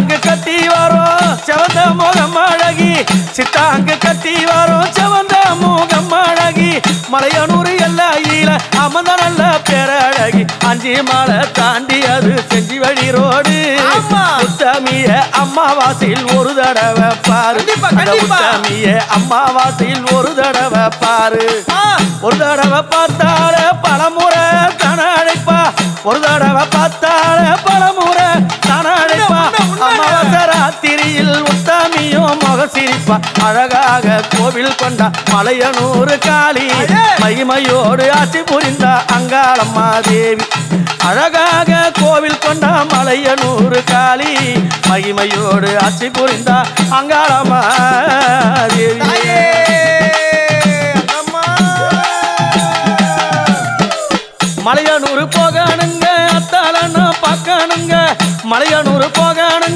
சித்தாங்கு கட்டி வரும். செவந்த முகம் அழகி. சித்தாங்கு கட்டி வரும். செவந்த முகம் அழகி. மலையனூர் எல்லையில அமர்ந்த நல்ல பேரழகி. அஞ்சு மலை தாண்டி அது செஞ்சி வழி ரோடு. உத்தமிய அம்மாவாசையில் ஒரு தடவை பாரு. உத்தமிய அம்மாவாசையில் ஒரு தடவை பாரு. ஒரு தடவை பார்த்தால பலமுறை தன அழைப்பா. ஒரு தடவை பார்த்தால பலமுறை ராத்திரியில் உத்தமியும் முக சிரிப்பா அழகாக கோவில் கொண்ட மலையனூர் காளி. மகிமையோடு ஆட்சி புரிந்த அங்காளம்மா தேவி. அழகாக கோவில் கொண்ட மலையனூர் காளி. மகிமையோடு ஆட்சி புரிந்த அங்காளம்மா தேவி. மலையனூர் போகணுங்க அத்தாலன்னு பார்க்கணுங்க. மலையனூர் போகணுங்க.